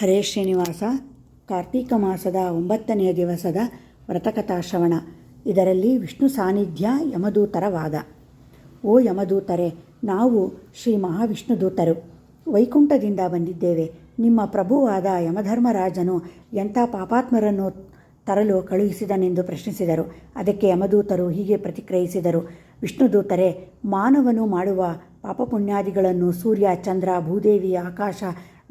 ಹರೇ ಶ್ರೀನಿವಾಸ. ಕಾರ್ತೀಕ ಮಾಸದ ಒಂಬತ್ತನೆಯ ದಿವಸದ ವ್ರತಕಥಾಶ್ರವಣ ಇದರಲ್ಲಿ ವಿಷ್ಣು ಸಾನ್ನಿಧ್ಯ ಯಮದೂತರ ವಾದ ಓ ಯಮದೂತರೆ, ನಾವು ಶ್ರೀ ಮಹಾವಿಷ್ಣು ದೂತರು ವೈಕುಂಠದಿಂದ ಬಂದಿದ್ದೇವೆ. ನಿಮ್ಮ ಪ್ರಭುವಾದ ಯಮಧರ್ಮರಾಜನು ಎಂಥ ಪಾಪಾತ್ಮರನ್ನು ತರಲು ಕಳುಹಿಸಿದನೆಂದು ಪ್ರಶ್ನಿಸಿದರು. ಅದಕ್ಕೆ ಯಮದೂತರು ಹೀಗೆ ಪ್ರತಿಕ್ರಿಯಿಸಿದರು. ವಿಷ್ಣುದೂತರೆ, ಮಾನವನು ಮಾಡುವ ಪಾಪಪುಣ್ಯಾದಿಗಳನ್ನು ಸೂರ್ಯ, ಚಂದ್ರ, ಭೂದೇವಿ, ಆಕಾಶ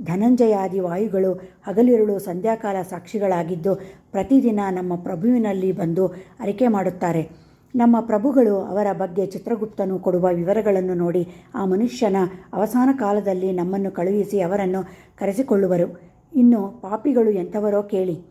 ಧನಂಜಯಾದಿ ವಾಯುಗಳು ಹಗಲಿರುಳು ಸಂಧ್ಯಾಕಾಲ ಸಾಕ್ಷಿಗಳಾಗಿದ್ದು ಪ್ರತಿದಿನ ನಮ್ಮ ಪ್ರಭುವಿನಲ್ಲಿ ಬಂದು ಅರಿಕೆ ಮಾಡುತ್ತಾರೆ. ನಮ್ಮ ಪ್ರಭುಗಳು ಅವರ ಬಗ್ಗೆ ಚಿತ್ರಗುಪ್ತನು ಕೊಡುವ ವಿವರಗಳನ್ನು ನೋಡಿ ಆ ಮನುಷ್ಯನ ಅವಸಾನ ಕಾಲದಲ್ಲಿ ನಮ್ಮನ್ನು ಕಳುಹಿಸಿ ಅವರನ್ನು ಕರೆಸಿಕೊಳ್ಳುವರು. ಇನ್ನು ಪಾಪಿಗಳು ಎಂಥವರೋ ಕೇಳಿ.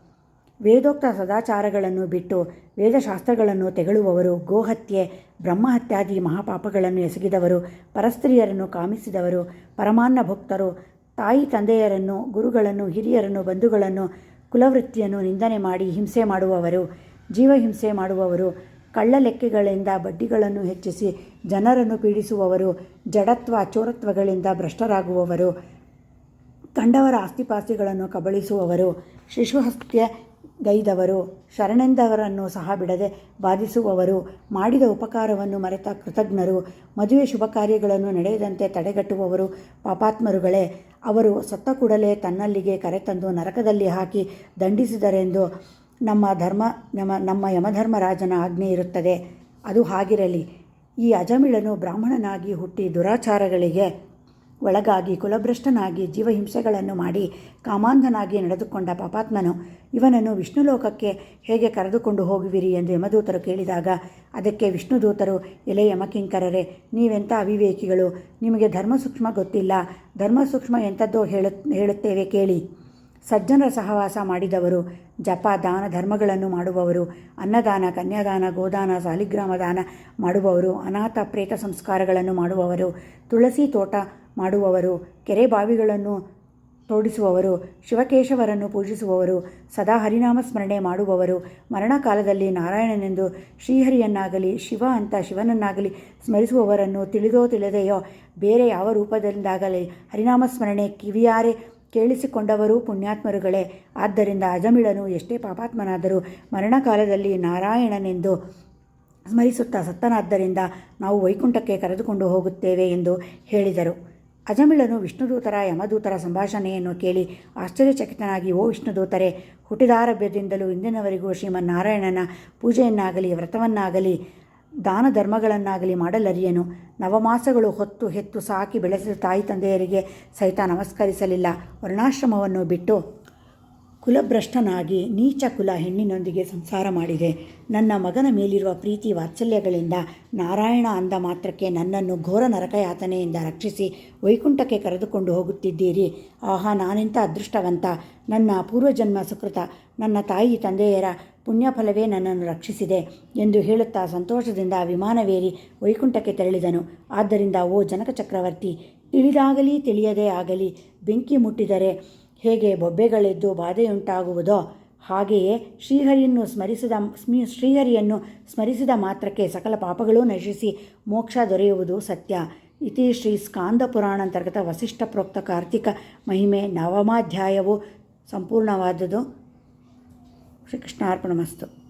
ವೇದೋಕ್ತ ಸದಾಚಾರಗಳನ್ನು ಬಿಟ್ಟು ವೇದಶಾಸ್ತ್ರಗಳನ್ನು ತೆಗಳುವವರು, ಗೋಹತ್ಯೆ, ಬ್ರಹ್ಮಹತ್ಯಾದಿ ಮಹಾಪಾಪಗಳನ್ನು ಎಸಗಿದವರು, ಪರಸ್ತ್ರೀಯರನ್ನು ಕಾಮಿಸಿದವರು, ಪರಮಾನ್ನ ಭಕ್ತರು ತಾಯಿ ತಂದೆಯರನ್ನು, ಗುರುಗಳನ್ನು, ಹಿರಿಯರನ್ನು, ಬಂಧುಗಳನ್ನು, ಕುಲವೃತ್ತಿಯನ್ನು ನಿಂದನೆ ಮಾಡಿ ಹಿಂಸೆ ಮಾಡುವವರು ಜೀವಹಿಂಸೆ ಮಾಡುವವರು ಕಳ್ಳ ಲೆಕ್ಕೆಗಳಿಂದ ಬಡ್ಡಿಗಳನ್ನು ಹೆಚ್ಚಿಸಿ ಜನರನ್ನು ಪೀಡಿಸುವವರು, ಜಡತ್ವ ಚೋರತ್ವಗಳಿಂದ ಭ್ರಷ್ಟರಾಗುವವರು ಕಂಡವರ ಆಸ್ತಿಪಾಸ್ತಿಗಳನ್ನು ಕಬಳಿಸುವವರು, ಶಿಶುಹತ್ಯೆ ಗೈದವರು, ಶರಣೆಂದವರನ್ನು ಸಹ ಬಿಡದೆ ಬಾಧಿಸುವವರು, ಮಾಡಿದ ಉಪಕಾರವನ್ನು ಮರೆತ ಕೃತಜ್ಞರು, ಮದುವೆ ಶುಭ ಕಾರ್ಯಗಳನ್ನು ನಡೆಯದಂತೆ ತಡೆಗಟ್ಟುವವರು, ಪಾಪಾತ್ಮರುಗಳೇ, ಅವರು ಸತ್ತ ಕೂಡಲೇ ತನ್ನಲ್ಲಿಗೆ ಕರೆತಂದು ನರಕದಲ್ಲಿ ಹಾಕಿ ದಂಡಿಸಿದರೆಂದು ನಮ್ಮ ಧರ್ಮ, ನಮ್ಮ ನಮ್ಮ ಯಮಧರ್ಮರಾಜನ ಆಜ್ಞೆ ಇರುತ್ತದೆ. ಅದು ಹಾಗಿರಲಿ. ಈ ಅಜಮಿಳನು ಬ್ರಾಹ್ಮಣನಾಗಿ ಹುಟ್ಟಿ ದುರಾಚಾರಗಳಿಗೆ ಒಳಗಾಗಿ ಕುಲಭ್ರಷ್ಟನಾಗಿ ಜೀವಹಿಂಸೆಗಳನ್ನು ಮಾಡಿ ಕಾಮಾಂಧನಾಗಿ ನಡೆದುಕೊಂಡ ಪಾಪಾತ್ಮನು, ಇವನನ್ನು ವಿಷ್ಣುಲೋಕಕ್ಕೆ ಹೇಗೆ ಕರೆದುಕೊಂಡು ಹೋಗುವಿರಿ? ಎಂದು ಯಮದೂತರು ಕೇಳಿದಾಗ, ಅದಕ್ಕೆ ವಿಷ್ಣುದೂತರು, ಎಲೆ ಯಮಕಿಂಕರರೆ, ನೀವೆಂಥ ಅವಿವೇಕಿಗಳು? ನಿಮಗೆ ಧರ್ಮಸೂಕ್ಷ್ಮ ಗೊತ್ತಿಲ್ಲ. ಧರ್ಮಸೂಕ್ಷ್ಮ ಎಂಥದ್ದೋ ಹೇಳು ಹೇಳುತ್ತೇವೆ ಕೇಳಿ. ಸಜ್ಜನರ ಸಹವಾಸ ಮಾಡಿದವರು, ಜಪ, ದಾನ, ಧರ್ಮಗಳನ್ನು ಮಾಡುವವರು, ಅನ್ನದಾನ, ಕನ್ಯಾದಾನ, ಗೋದಾನ, ಸಾಲಿಗ್ರಾಮ ದಾನ ಮಾಡುವವರು, ಅನಾಥ, ಪ್ರೇತ ಸಂಸ್ಕಾರಗಳನ್ನು ಮಾಡುವವರು, ತುಳಸಿ ತೋಟ ಮಾಡುವವರು, ಕೆರೆ ಬಾವಿಗಳನ್ನು ತೋಡಿಸುವವರು, ಶಿವಕೇಶವರನ್ನು ಪೂಜಿಸುವವರು, ಸದಾ ಹರಿನಾಮ ಸ್ಮರಣೆ ಮಾಡುವವರು, ಮರಣಕಾಲದಲ್ಲಿ ನಾರಾಯಣನೆಂದು ಶ್ರೀಹರಿಯನ್ನಾಗಲಿ, ಶಿವ ಅಂತ ಶಿವನನ್ನಾಗಲಿ ಸ್ಮರಿಸುವವರನ್ನು ತಿಳಿದೋ ತಿಳಿದೆಯೋ ಬೇರೆ ಯಾವ ರೂಪದಿಂದಾಗಲಿ ಹರಿನಾಮ ಸ್ಮರಣೆ ಕಿವಿಯಾರೆ ಕೇಳಿಸಿಕೊಂಡವರೂ ಪುಣ್ಯಾತ್ಮರುಗಳೇ. ಆದ್ದರಿಂದ ಅಜಮಿಳನು ಎಷ್ಟೇ ಪಾಪಾತ್ಮನಾದರೂ ಮರಣಕಾಲದಲ್ಲಿ ನಾರಾಯಣನೆಂದು ಸ್ಮರಿಸುತ್ತಾ ಸತ್ತನಾದ್ದರಿಂದ ನಾವು ವೈಕುಂಠಕ್ಕೆ ಕರೆದುಕೊಂಡು ಹೋಗುತ್ತೇವೆ ಎಂದು ಹೇಳಿದರು. ಅಜಮಿಳನು ವಿಷ್ಣುದೂತರ ಯಮದೂತರ ಸಂಭಾಷಣೆಯನ್ನು ಕೇಳಿ ಆಶ್ಚರ್ಯಚಕಿತನಾಗಿ, ಓ ವಿಷ್ಣುದೂತರೆ ಹುಟ್ಟಿದಾರಭ್ಯದಿಂದಲೂ ಇಂದಿನವರೆಗೂ ಶ್ರೀಮನ್ನಾರಾಯಣನ ಪೂಜೆಯನ್ನಾಗಲಿ ವ್ರತವನ್ನಾಗಲಿ ದಾನ ಧರ್ಮಗಳನ್ನಾಗಲಿ ಮಾಡಲರಿಯನು. ನವಮಾಸಗಳು ಹೊತ್ತು ಹೆತ್ತು ಸಾಕಿ ಬೆಳೆಸಿದ ತಾಯಿ ತಂದೆಯರಿಗೆ ಸಹಿತ ನಮಸ್ಕರಿಸಲಿಲ್ಲ. ವರ್ಣಾಶ್ರಮವನ್ನು ಬಿಟ್ಟು ಕುಲಭ್ರಷ್ಟನಾಗಿ ನೀಚ ಕುಲ ಹೆಣ್ಣಿನೊಂದಿಗೆ ಸಂಸಾರ ಮಾಡಿದೆ. ನನ್ನ ಮಗನ ಮೇಲಿರುವ ಪ್ರೀತಿ ವಾತ್ಸಲ್ಯಗಳಿಂದ ನಾರಾಯಣ ಅಂದ ಮಾತ್ರಕ್ಕೆ ನನ್ನನ್ನು ಘೋರ ನರಕಯಾತನೆಯಿಂದ ರಕ್ಷಿಸಿ ವೈಕುಂಠಕ್ಕೆ ಕರೆದುಕೊಂಡು ಹೋಗುತ್ತಿದ್ದೀರಿ. ಆಹಾ ನಾನೆಂಥ ಅದೃಷ್ಟವಂತ. ನನ್ನ ಪೂರ್ವಜನ್ಮ ಸುಕೃತ. ನನ್ನ ತಾಯಿ ತಂದೆಯರ ಪುಣ್ಯಫಲವೇ ನನ್ನನ್ನು ರಕ್ಷಿಸಿದೆ ಎಂದು ಹೇಳುತ್ತಾ ಸಂತೋಷದಿಂದ ವಿಮಾನವೇರಿ ವೈಕುಂಠಕ್ಕೆ ತೆರಳಿದನು. ಆದ್ದರಿಂದ ಓ ಜನಕ ಚಕ್ರವರ್ತಿ ತಿಳಿದಾಗಲಿ, ತಿಳಿಯದೇ ಆಗಲಿ, ಬೆಂಕಿ ಮುಟ್ಟಿದರೆ ಹೇಗೆ ಬೊಬ್ಬೆಗಳೆದ್ದು ಬಾಧೆಯುಂಟಾಗುವುದೋ ಹಾಗೆಯೇ ಶ್ರೀಹರಿಯನ್ನು ಸ್ಮರಿಸಿದ ಸ್ಮಿ, ಶ್ರೀಹರಿಯನ್ನು ಸ್ಮರಿಸಿದ ಮಾತ್ರಕ್ಕೆ ಸಕಲ ಪಾಪಗಳೂ ನಶಿಸಿ ಮೋಕ್ಷ ದೊರೆಯುವುದು ಸತ್ಯ. ಇತಿ ಶ್ರೀ ಸ್ಕಾಂದ ಪುರಾಣಾಂತರ್ಗತ ವಸಿಷ್ಠ ಪ್ರೋಕ್ತ ಕಾರ್ತಿಕ ಮಹಿಮೆ ನವಮಾಧ್ಯಾಯವು ಸಂಪೂರ್ಣವಾದುದು. ಶ್ರೀಕೃಷ್ಣಾರ್ಪಣಮಸ್ತು.